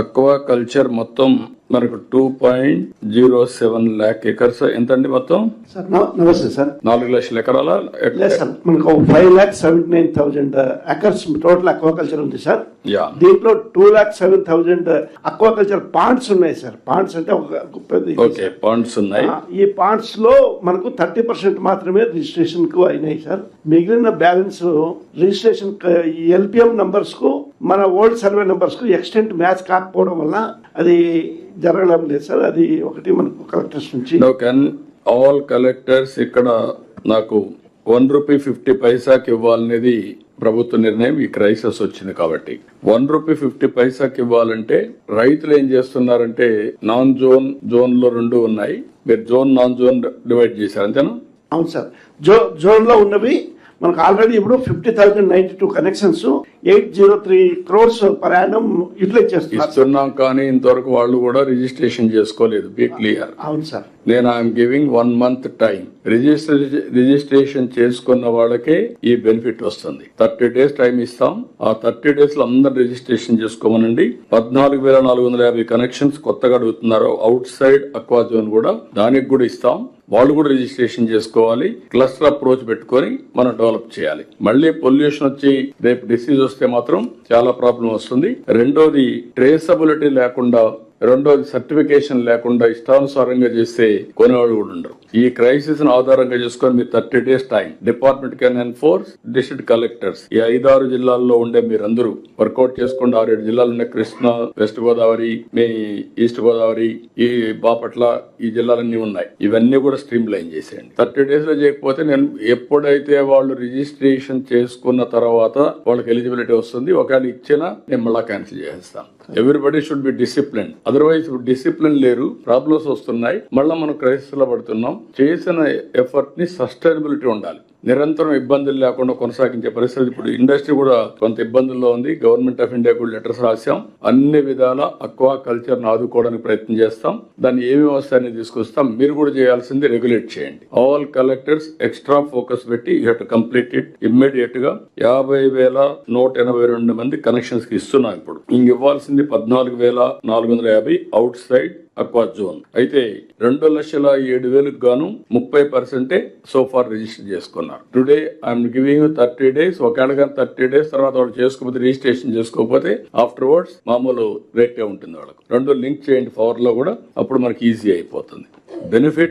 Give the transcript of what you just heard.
Aqua culture మొత్తం మనకు two point zero seven lakh acres ఎంత అండి మొత్తం నమస్తే సార్. నాలుగు లక్షల ఎకరాల మనకు five lakh seventy nine thousand acres total aquaculture ఉంది సార్. దీంట్లో two lakh seven thousand aquaculture ponds ఉన్నాయి సార్. పాండ్స్ అంటే ఒక పాయింట్స్ ఉన్నాయి. ఈ పార్ట్స్లో మనకు థర్టీ పర్సెంట్ మాత్రమే రిజిస్ట్రేషన్కు అయినాయి సార్. మిగిలిన బ్యాలెన్స్ రిజిస్ట్రేషన్ ఎల్పిఎం నంబర్స్కు మన ఓల్డ్ సర్వే నంబర్స్కు ఎక్స్టెంట్ మ్యాచ్ కాకపోవడం వల్ల అది జరగడం లేదు సార్. అది ఒకటి మనకు కలెక్టర్స్ నుంచి. ఆల్ కలెక్టర్స్ ఇక్కడ నాకు వన్ రూపీ ఫిఫ్టీ పైసాకి ఇవ్వాలనేది ప్రభుత్వ నిర్ణయం. ఈ క్రైసిస్ వచ్చింది కాబట్టి. వన్ రూపీ ఫిఫ్టీ పైసాకి ఇవ్వాలంటే రైతులు ఏం చేస్తున్నారంటే నాన్ జోన్ జోన్లో రెండు ఉన్నాయి. మీరు జోన్ నాన్ జోన్ డివైడ్ చేశారు. అంతేనా? అవును సార్. జో జోన్లో ఉన్నవి మనకు ఆల్రెడీ ఇప్పుడు fifty thousand ninety two connections eight zero three crores per annum utilise చేస్తున్నారు. ఇస్తున్నాం కానీ ఇంతవరకు వాళ్ళు కూడా రిజిస్ట్రేషన్ చేసుకోలేదు. Be clear. అవును సార్. నేను I'm giving one month time register registration చేసుకున్న వాళ్ళకే ఈ బెనిఫిట్ వస్తుంది. థర్టీ డేస్ టైం ఇస్తాం. ఆ థర్టీ డేస్లో అందరు రిజిస్ట్రేషన్ చేసుకోమనండి. పద్నాలుగు వేల నాలుగు వందల యాభై కనెక్షన్స్ కొత్తగా అడుగుతున్నారు అవుట్ సైడ్ అక్వా జోన్ కూడా దానికి కూడా ఇస్తాం. వాళ్ళు కూడా రిజిస్ట్రేషన్ చేసుకోవాలి క్లస్టర్ అప్రోచ్ పెట్టుకొని మనం డెవలప్ చేయాలి. మళ్ళీ పొల్యూషన్ వచ్చి రేపు డిసీజ్ వస్తే మాత్రం చాలా ప్రాబ్లం వస్తుంది. రెండోది ట్రేసబిలిటీ లేకుండా రెండోది సర్టిఫికేషన్ లేకుండా ఇష్టానుసారంగా చేస్తే కొనేవాళ్ళు కూడా ఉండరు. ఈ క్రైసిస్ను ఆధారంగా చేసుకొని మీరు thirty days time department can enforce district collectors. ఈ ఐదారు జిల్లాల్లో ఉండే మీరందరూ వర్కౌట్ చేసుకోండి ఆరేడు జిల్లాలు ఉన్నాయి. కృష్ణా వెస్ట్ గోదావరి మీ ఈస్ట్ గోదావరి ఈ బాపట్ల ఈ జిల్లాలన్నీ ఉన్నాయి. ఇవన్నీ కూడా స్ట్రీమ్ లైన్ చేసేయండి. థర్టీ డేస్లో చేయకపోతే నేను ఎప్పుడైతే వాళ్ళు రిజిస్ట్రేషన్ చేసుకున్న తర్వాత వాళ్ళకి ఎలిజిబిలిటీ వస్తుంది ఒకవేళ ఇచ్చినా నేను మళ్ళా క్యాన్సిల్ చేసేస్తాను. Everybody should be discipline otherwise discipline లేరు ప్రాబ్లమ్స్ వస్తున్నాయి. మళ్ళీ మనం క్రైసిస్లో పడుతున్నాం. చేసిన ఎఫర్ట్ని సస్టైనబిలిటీ ఉండాలి. నిరంతరం ఇబ్బందులు లేకుండా కొనసాగించే పరిస్థితి ఇప్పుడు ఇండస్ట్రీ కూడా కొంత ఇబ్బందుల్లో ఉంది. గవర్నమెంట్ ఆఫ్ ఇండియా కూడా లెటర్స్ రాశాం. అన్ని విధాల అక్వా కల్చర్ను ఆదుకోవడానికి ప్రయత్నం చేస్తాం. దాన్ని ఏమి వస్తాయని తీసుకొస్తాం? మీరు కూడా చేయాల్సింది రెగ్యులేట్ చేయండి. ఆల్ కలెక్టర్స్ ఎక్స్ట్రా ఫోకస్ పెట్టి యూ టు కంప్లీట్ ఇట్ ఇమ్మీడియట్గా. యాభై వేల నూట ఎనభై రెండు మంది కనెక్షన్స్కి ఇస్తున్నాం ఇప్పుడు. ఇంక ఇవ్వాల్సింది పద్నాలుగు వేల నాలుగు వందల యాభై అవుట్ సైడ్ అక్వా జోన్ అయితే రెండు లక్షల ఏడు వేలకు గాను ముప్పై పర్సెంటే సో ఫార్ రిజిస్టర్ చేసుకున్నారు. Today I'm giving thirty days ఒకవేళ కానీ థర్టీ డేస్ తర్వాత వాళ్ళు చేసుకోకపోతే రిజిస్ట్రేషన్ చేసుకోకపోతే ఆఫ్టర్ వర్డ్స్ మామూలు రేటే ఉంటుంది వాళ్ళకు. రెండు లింక్ చేయండి పవర్లో కూడా అప్పుడు మనకి ఈజీ అయిపోతుంది. బెనిఫిట్